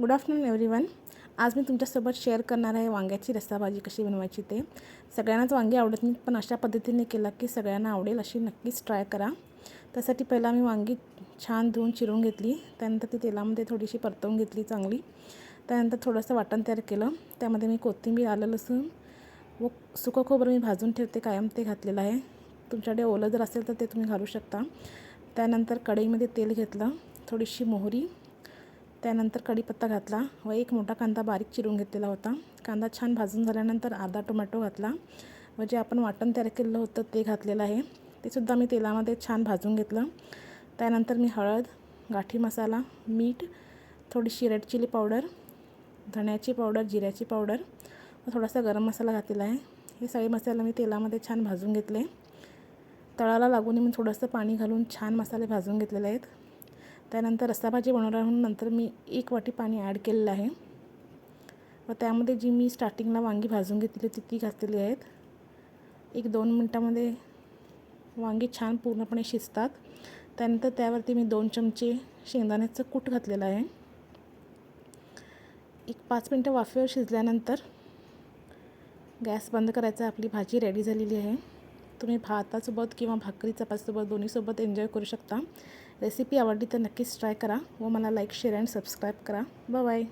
Good afternoon everyone आज मी तुमच्यासोबत share करणार आहे वांग्याची रस्साभाजी कशी बनवायची ते. सगळ्यांनाच वांगे आवडत नाही पण अशा पद्धतीने केला की सगळ्यांना आवडेल अशी नक्कीच ट्राय करा. त्यासाठी पहिला मी वांगी छान धुवून चिरून घेतली. त्यानंतर ती तेलामध्ये थोडीशी परतवून घेतली चांगली. त्यानंतर थोडंसं वाटण तयार केलं. त्यामध्ये मी कोथिंबीर आलं लसूण व सुकं खोबरं मी भाजून ठेवते कायम ते घातलेलं आहे. तुमच्याकडे ओलं जर असेल तर ते तुम्ही घालू शकता. त्यानंतर कढईमध्ये तेल घेतलं थोडीशी मोहरी त्यानंतर कढीपत्ता घातला व एक मोठा कांदा बारीक चिरून घेतलेला होता. कांदा छान भाजून झाल्यानंतर अर्धा टोमॅटो घातला व जे आपण वाटण तयार केलेलं होतं ते घातलेलं आहे. ते सुद्धा मी तेलामध्ये छान भाजून घेतलं. त्यानंतर मी हळद गाठी मसाला मीठ थोडीशी रेड चिली पावडर धण्याची पावडर जिऱ्याची पावडर व थोडासा गरम मसाला घातलेला आहे. हे सगळे मसाले मी तेलामध्ये छान भाजून घेतले. तळाला लागून मी थोडंसं पाणी घालून छान मसाले भाजून घेतलेले आहेत. त्यानंतर रस्साभाजी बनवणार म्हणून नंतर मी एक वाटी पाणी ॲड केलेलं आहे. व त्यामध्ये जी मी स्टार्टिंगला वांगी भाजून घेतली होती ती घातलेली आहेत. एक दोन मिनटामध्ये वांगी छान पूर्णपणे शिजतात. त्यानंतर त्यावरती मी दोन चमचे शेंगदाण्याचं कूट घातलेलं आहे. एक पाच मिनटं वाफेवर शिजल्यानंतर गॅस बंद करायचा आपली भाजी रेडी झालेली आहे. तुम्ही भातासोबत किंवा भाकरी चपातीसोबत दोन्हीसोबत एन्जॉय करू शकता. रेसिपी आवडली तर नक्कीच ट्राय करा व मला लाईक शेअर अँड सबस्क्राईब करा बाय